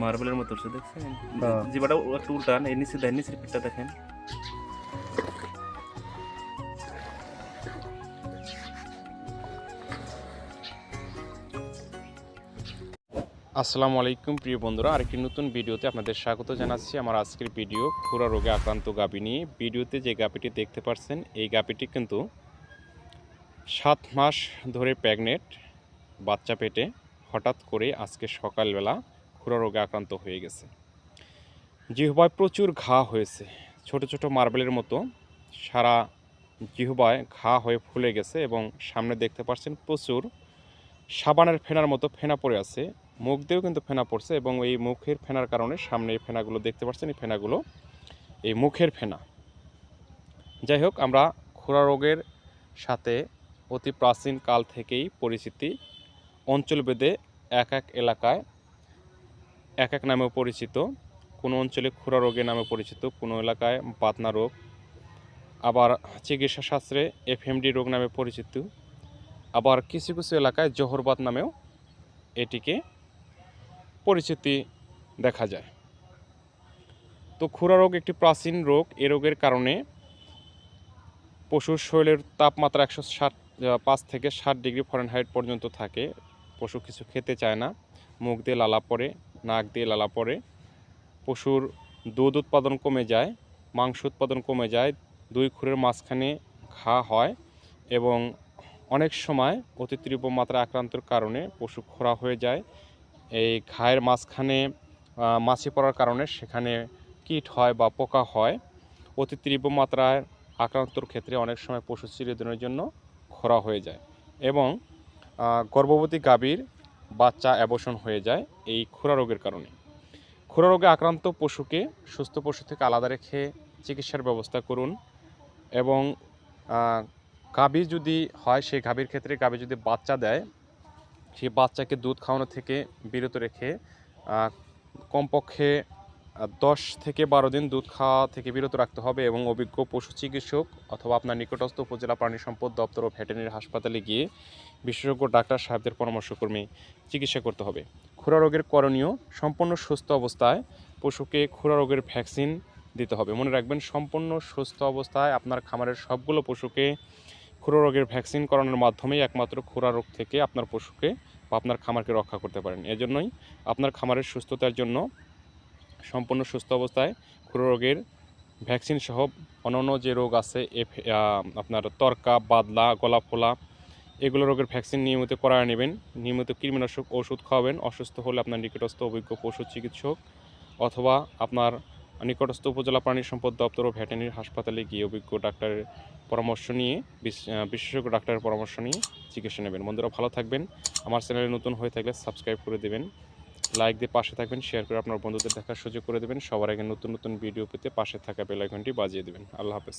মার্বেলের মতো হচ্ছে দেখছেন? হ্যাঁ। জিবাটা একটু উল্টান এই নিচে দেন নিচের পিঠটা দেখেন। আসসালামু আলাইকুম প্রিয় বন্ধুরা। আরেকটি নতুন ভিডিওতে আপনাদের স্বাগত জানাচ্ছি। আমার আজকের ভিডিও খুরা রোগে আক্রান্ত গাভী নিয়ে। ভিডিওতে যে গাভীটি দেখতে পাচ্ছেন এই গাভীটি কিন্তু সাত মাস ধরে প্রেগনেন্ট বাচ্চা পেটে। হঠাৎ করে আজকে সকালবেলা খুরা রোগে আক্রান্ত হয়ে গেছে। জিহবায় প্রচুর ঘা হয়েছে। ছোট ছোট মার্বেলের মতো সারা জিহবায় ঘা হয়ে ফুলে গেছে এবং সামনে দেখতে পাচ্ছেন প্রচুর সাবানের ফেনার মতো ফেনা পড়ে আছে। মুখ দিয়েও কিন্তু ফেনা পড়ছে এবং এই মুখের ফেনার কারণে সামনে এই ফেনাগুলো দেখতে পাচ্ছেন, এই ফেনাগুলো, এই মুখের ফেনা। যাই হোক, আমরা খুরা রোগের সাথে অতি প্রাচীন কাল থেকেই পরিচিতি অঞ্চলভেদে এক এক এলাকায় এক এক নামেও পরিচিত। কোনো অঞ্চলে খুরা রোগের নামে পরিচিত, কোনো এলাকায় বাতনা রোগ, আবার চিকিৎসা শাস্ত্রে এফএমডি রোগ নামে পরিচিত, আবার কিছু কিছু এলাকায় জহরবাত নামেও এটিকে পরিচিতি দেখা যায়। তো খুরা রোগ একটি প্রাচীন রোগ। এ রোগের কারণে পশুর শরীরের তাপমাত্রা একশো ষাট, পাঁচ থেকে ষাট ডিগ্রি ফরেনহাইট পর্যন্ত থাকে। পশু কিছু খেতে চায় না। মুখ দিয়ে লালা পড়ে, নাক দিয়ে লালা পড়ে। পশুর দুধ উৎপাদন কমে যায়, মাংস উৎপাদন কমে যায়, দুই খুরের মাঝখানে ঘা হয় এবং অনেক সময় অতি তীব্র মাত্রা আক্রান্তর কারণে পশু খোরা হয়ে যায়। এই ঘায়ের মাঝখানে মাছি পড়ার কারণে সেখানে কীট হয় বা পোকা হয়। অতি তীব্র মাত্রায় আক্রান্তর ক্ষেত্রে অনেক সময় পশু চিরদিনের জন্য খোরা হয়ে যায় এবং গর্ভবতী গাভীর বাচ্চা অ্যাবর্ষণ হয়ে যায় এই খুরা রোগের কারণে। খুরা রোগে আক্রান্ত পশুকে সুস্থ পশু থেকে আলাদা রেখে চিকিৎসার ব্যবস্থা করুন এবং গাভী যদি হয়, সেই গাভীর ক্ষেত্রে গাভী যদি বাচ্চা দেয়, সেই বাচ্চাকে দুধ খাওয়ানো থেকে বিরত রেখে কমপক্ষে দশ থেকে বারো দিন দুধ খাওয়া থেকে বিরত রাখতে হবে এবং অভিজ্ঞ পশু চিকিৎসক অথবা আপনার নিকটস্থ উপজেলা প্রাণী সম্পদ দপ্তর ও ভেটেরিনারি হাসপাতালে গিয়ে বিশেষজ্ঞ, ডাক্তার সাহেবদের পরামর্শক্রমে চিকিৎসা করতে হবে। খুরা রোগের করণীয়, সম্পূর্ণ সুস্থ অবস্থায় পশুকে খুরা রোগের ভ্যাকসিন দিতে হবে। মনে রাখবেন, সম্পূর্ণ সুস্থ অবস্থায় আপনার খামারের সবগুলো পশুকে খুরা রোগের ভ্যাকসিন করানোর মাধ্যমেই একমাত্র খুরা রোগ থেকে আপনার পশুকে বা আপনার খামারকে রক্ষা করতে পারেন। এজন্যই আপনার খামারের সুস্থতার জন্য সম্পূর্ণ সুস্থ অবস্থায় খুরা রোগের ভ্যাকসিন সহ অন্যান্য যে রোগ আছে, এফ আপনার তরকা, বাদলা গলা ফোলা এগুলো রোগের ভ্যাকসিন নিয়মিত করায় নেবেন। নিয়মিত কৃমিনাশক ওষুধ খাওয়াবেন। অসুস্থ হলে আপনার নিকটস্থ অভিজ্ঞ পশু চিকিৎসক অথবা আপনার নিকটস্থ উপজেলা প্রাণী সম্পদ দপ্তর ও ভেটেরিনারি হাসপাতালে গিয়ে অভিজ্ঞ ডাক্তারের পরামর্শ নিয়ে বিশেষজ্ঞ ডাক্তারের পরামর্শ নিয়ে চিকিৎসা নেবেন। বন্ধুরা, ভালো থাকবেন। আমার চ্যানেলে নতুন হয়ে থাকলে সাবস্ক্রাইব করে দেবেন। লাইক দিয়ে পাশে থাকবেন শেয়ার করে আপনার বন্ধুদের দেখার সুযোগ করে দেবেন। সবার আগে নতুন নতুন ভিডিও পেতে পাশে থাকা বেলাইকনটি বাজিয়ে দেবেন। আল্লাহ হাফেজ।